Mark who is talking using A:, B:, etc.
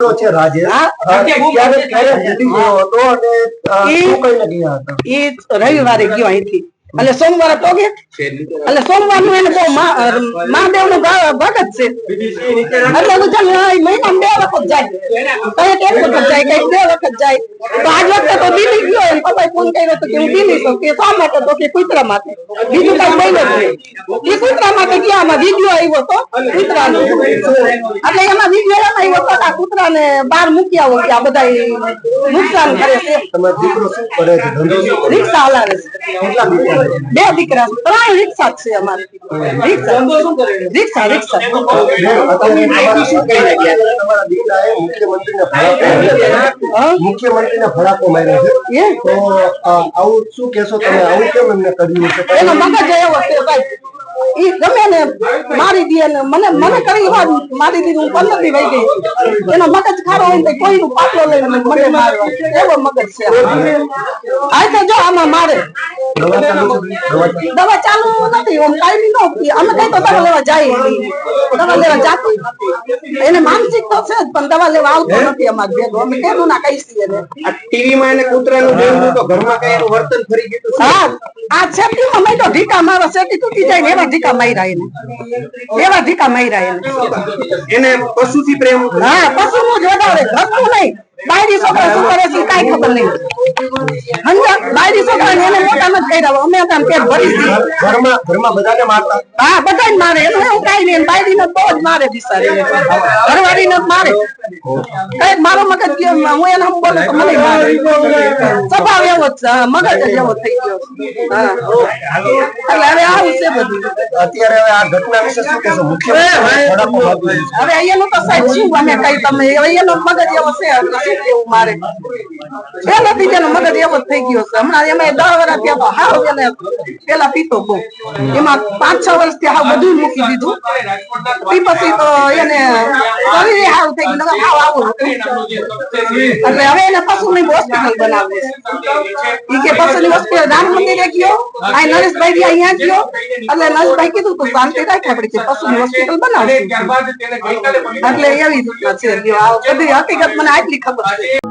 A: છે
B: એ રવિવારે ગયો અહીંથી. એટલે સોમવારે પોગે એટલે સોમવારનું એને બહુ મહાદેવનું ભગત છે. એટલે ચાલ મહિના બે વખત જાય. કંઈક એક વખત જાય કંઈક બે વખત જાય. તો આજ વખતે તો દિલ્હી ગયો એમ. પપ્પાએ ફોન કર્યો તો કે હું દિલ્હી છું. કે શા માટે? તો કે કૂતરા માટે બીજું કઈ બોલ્યો જ નહીં. એ કૂતરા માટે ગયા આમાં વીડિયો આવ્યો તો? કૂતરાનો. એટલે એમાં વીડિયો એમ આવ્યો તો આ કૂતરાને બહાર મૂકી આવો કે આ બધા નુકસાન કરે છે.
A: તમારો દીકરો શું કરે છે? ધંધો શું કરે
B: રિક્ષા હલાવે છે? બે દીકરા ત્રણ રિક્ષા છે અમારે રિક્ષા. રિક્ષા રિક્ષા.
A: દીકરાએ મુખ્યમંત્રીને ભડાકો માર્યો છે. તો આવું શું કેશો તમે? આવું કેમ એમને કર્યું છે?
B: એનો મગજ એવો છે ભાઈ. ઈ ગમે ને મારી દે ને મને મને કરી વાત મારી દીધી હું પંદર વહી ગઈ. એનો મગજ ખારો હોય ને કોઈ નું પાટલો લઈને મને મારવા એવો મગજ છે. આ તો જો આમાં મારે.
A: દવા ચાલુ
B: નથી આમ કાયમી નો અમે કઈ તો દવા લેવા જાય દવા લેવા જાતો એને માનસિક તો છે પણ દવા લેવા આવતો નથી અમારે ભેગો. અમે કેનું ના કહીશ છીએ
C: આ ટીવી માં એને કૂતરાનું જોયું તો ઘરમાં કઈ એનું વર્તન ફરી ગયું
B: હા આ છેટીમાં મેં તો ઢીકા મારો છેટી તૂટી જાય ને એવા ઢીકા માર્યા એને. એવા ઢીકા માર્યા એને.
C: એને પશુથી પ્રેમ
B: હા પશુ નું જ વધારે ઘરનું નહીં. બાયરી છોકરા શું કરે છે? કઈ ખબર નહીં. સમજા બાયરી છોકરા ને એને મોટા નથી કર્યા. અમે હતા પેટ ભરી દીધું.
A: ઘરમાં ઘરમાં બધાને મારતા.
B: હા બધા મારે. એનું એવું કઈ નહીં. બાયરી ને તો જ મારે બિચારી. ઘરવાળી ને મારે. કઈ મારો મગજ ગયો હું એને બોલો બોલું તો મને સ્વભાવ મગજ થઈ ગયો. છે. હવે આવું છે બધું.
A: અત્યારે હવે આ ઘટના વિશે શું કહેશો? મુખ્યમંત્રીને ભડાકો માર્યો છે.
B: હવે અહીંયાનું તો સાહેબ શું અમે કઈ તમે? અહીંયાનો મગજ એવો છે એટલે મારે? પેલા બીજાનો મગજ એવો થઈ ગયો છે. હમણાં એમાં દસ વર્ષ ત્યાં તો હાવ એને પેલા પીતો બહુ. એમાં પાંચ છ વર્ષથી હાવ બધું મૂકી દીધું. ઈ પછી તો એને શરીરે હાવ થઈ ગયું હાવ આવું એટલે હવે એને પશુની હોસ્પિટલ બનાવી છે ઈ કે પશુની હોસ્પિટલ રામ મંદિરે ગયો આ નરેશભાઈ બી અહીંયા ગયો એટલે નરેશભાઈ કીધું તું શાંતિ રાખ આપણે કે પશુની હોસ્પિટલ બનાવશું. એટલે એવી રીતના છે આ બધી હકીકત મને આટલી ખબર છે.